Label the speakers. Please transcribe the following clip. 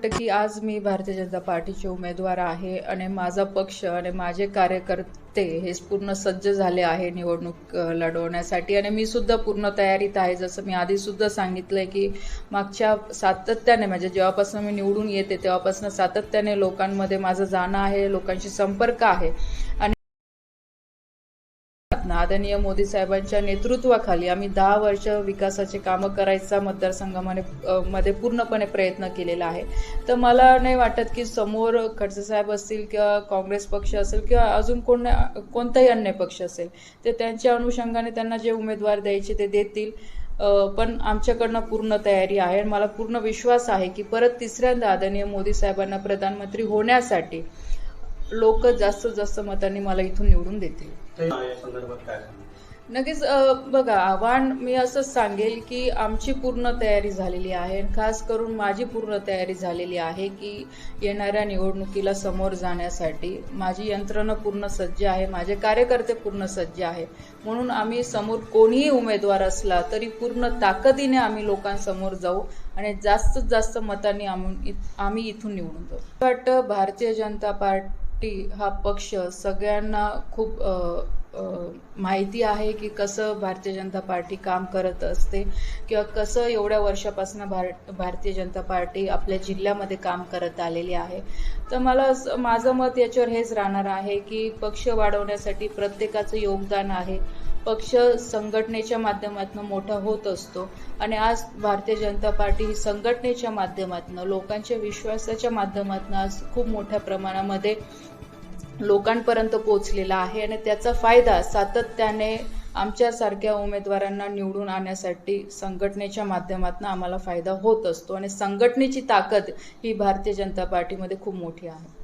Speaker 1: वाटतं की आज मी भारतीय जनता पार्टीचे उमेदवार आहे आणि माझा पक्ष आणि माझे कार्यकर्ते हे पूर्ण सज्ज झाले आहे निवडणूक लढवण्यासाठी. आणि मी सुद्धा पूर्ण तयारीत आहे. जसं मी आधी सुद्धा सांगितलंय की मागच्या सातत्याने म्हणजे जेव्हापासून मी निवडून येते तेव्हापासून सातत्याने लोकांमध्ये माझं जाणं आहे लोकांशी संपर्क आहे. आणि आदरणीय मोदी साहेबांच्या नेतृत्वाखाली आम्ही दहा वर्ष विकासाचे कामं करायचा मतदारसंघामध्ये मध्ये पूर्णपणे प्रयत्न केलेला आहे. तर मला नाही वाटत की समोर खडसे साहेब असतील किंवा काँग्रेस पक्ष असेल किंवा अजून कोण कोणताही अन्य पक्ष असेल ते त्यांच्या अनुषंगाने त्यांना जे उमेदवार द्यायचे ते देतील. पण आमच्याकडनं पूर्ण तयारी आहे आणि मला पूर्ण विश्वास आहे की परत तिसऱ्यांदा आदरणीय मोदी साहेबांना प्रधानमंत्री होण्यासाठी लोक जास्तीत जास्त मतांनी मला इथून निवडून देतील? नक्कीच बघा आव्हान मी असंच सांगेल की आमची पूर्ण तयारी झालेली आहे आणि खास करून माझी पूर्ण तयारी झालेली आहे की येणाऱ्या निवडणुकीला समोर जाण्यासाठी माझी यंत्रणा पूर्ण सज्ज आहे माझे कार्यकर्ते पूर्ण सज्ज आहे. म्हणून आम्ही समोर कोणीही उमेदवार असला तरी पूर्ण ताकदीने आम्ही लोकांसमोर जाऊ आणि जास्तीत जास्त मतांनी आम्ही आम्ही इथून निवडून जाऊ. वाटतं भारतीय जनता पार्टी हा पक्ष सगळ्यांना खूप माहिती आहे की कसं भारतीय जनता पार्टी काम करत असते किंवा कसं एवढ्या वर्षापासून भार भारतीय जनता पार्टी आपल्या जिल्ह्यामध्ये काम करत आलेली आहे. तर मला असं- माझं मत याच्यावर हेच राहणार आहे की पक्ष वाढवण्यासाठी प्रत्येकाचं योगदान आहे. पक्ष संघटनेच्या माध्यमातून मोठा होत असतो. आणि आज भारतीय जनता पार्टी ही संघटनेच्या माध्यमातून लोकांच्या विश्वासाच्या माध्यमातून आज खूप मोठ्या प्रमाणामध्ये लोकांपर्यंत पोहोचलेला आहे. आणि त्याचा फायदा सातत्याने आमच्यासारख्या उमेदवारांना निवडून आणण्यासाठी संघटनेच्या माध्यमातून आम्हाला फायदा होत असतो. आणि संघटनेची ताकद ही भारतीय जनता पार्टीमध्ये खूप मोठी आहे.